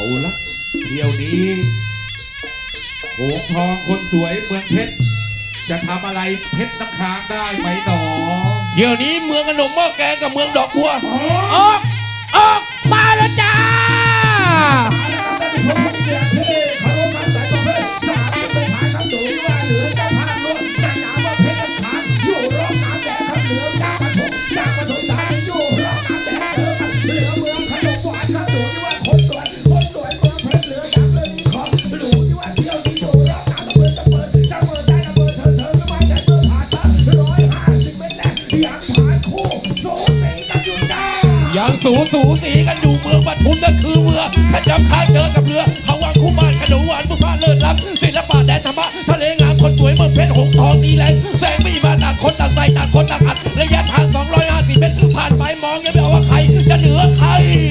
เอาละเที่ยวนี้โหงทองคนสวยเมืองเพชรจะทำอะไรเพชรน้ำค้างได้ไหมหนอเดี๋ยวนี้เมืองขนมหม้อแกงกับเมืองดอกบัวออกออก ยังสูสูสีกันอยู่เมืองปทุมก็คือเมืองข้าจำข้างเจอกับเรือเขาวังคู่มานขนมหวานผู้พาเลิศล้ำศิลปะแดนธรรมะทะเลงามคนสวยเมืองเพชรหงทองดีแรงแสงมีมาต่างคนต่างใส่ต่างคนต่างอัดระยะทาง 250เมตรผ่านไปมองยังไม่ออกว่าใคร จะเหนือใคร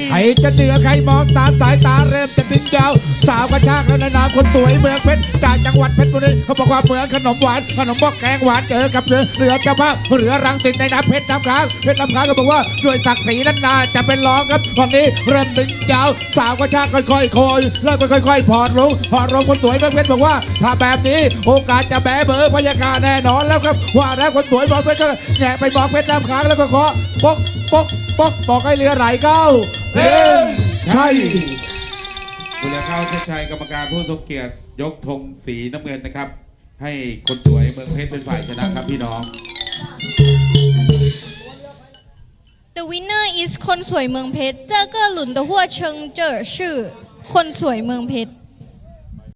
ใครจะเหนือใครมองตามสายตาเริ่มจะ ยาว สาวกระชากและนานามคนสวยเมืองเพชรจากจังหวัดเพชรบุรีเขาบอกว่าเมืองขนมหวานขนมบอกแกงหวานเจอกับเรือเรือเจ้าภาพเรือรังสิตในน้ำเพชรน้ำค้างเพชรน้ำค้างก็บอกว่าด้วยศักดิ์ศรีนั้นนาจะเป็นรองครับวันนี้เริ่มดึงยาว สาวกระชากค่อยๆโคยเริ่มค่อยๆพอดลงพอดลงคนสวยเมืองเพชรบอกว่า ถ้าแบบนี้โอกาสจะแบเบอร์พยากาแน่นอนแล้วครับว่าแล้วคนสวยเมืองเพชรก็แหงไปมองเพชรน้ำค้างแล้วก็เคาะปกปกปกบอกให้เรือไหลเข้าเร่งใช่ กุลเข้าเส้นชัยกรรมการผู้ทรงเกียรติยกธงสีน้ำเงินนะครับ ให้คนสวยเมืองเพชรเป็นฝ่ายชนะครับพี่น้อง The winner is คนสวยเมืองเพชร เจ้าเกอหลุนตะหัวเชิงเจอชื่อ คนสวยเมืองเพชร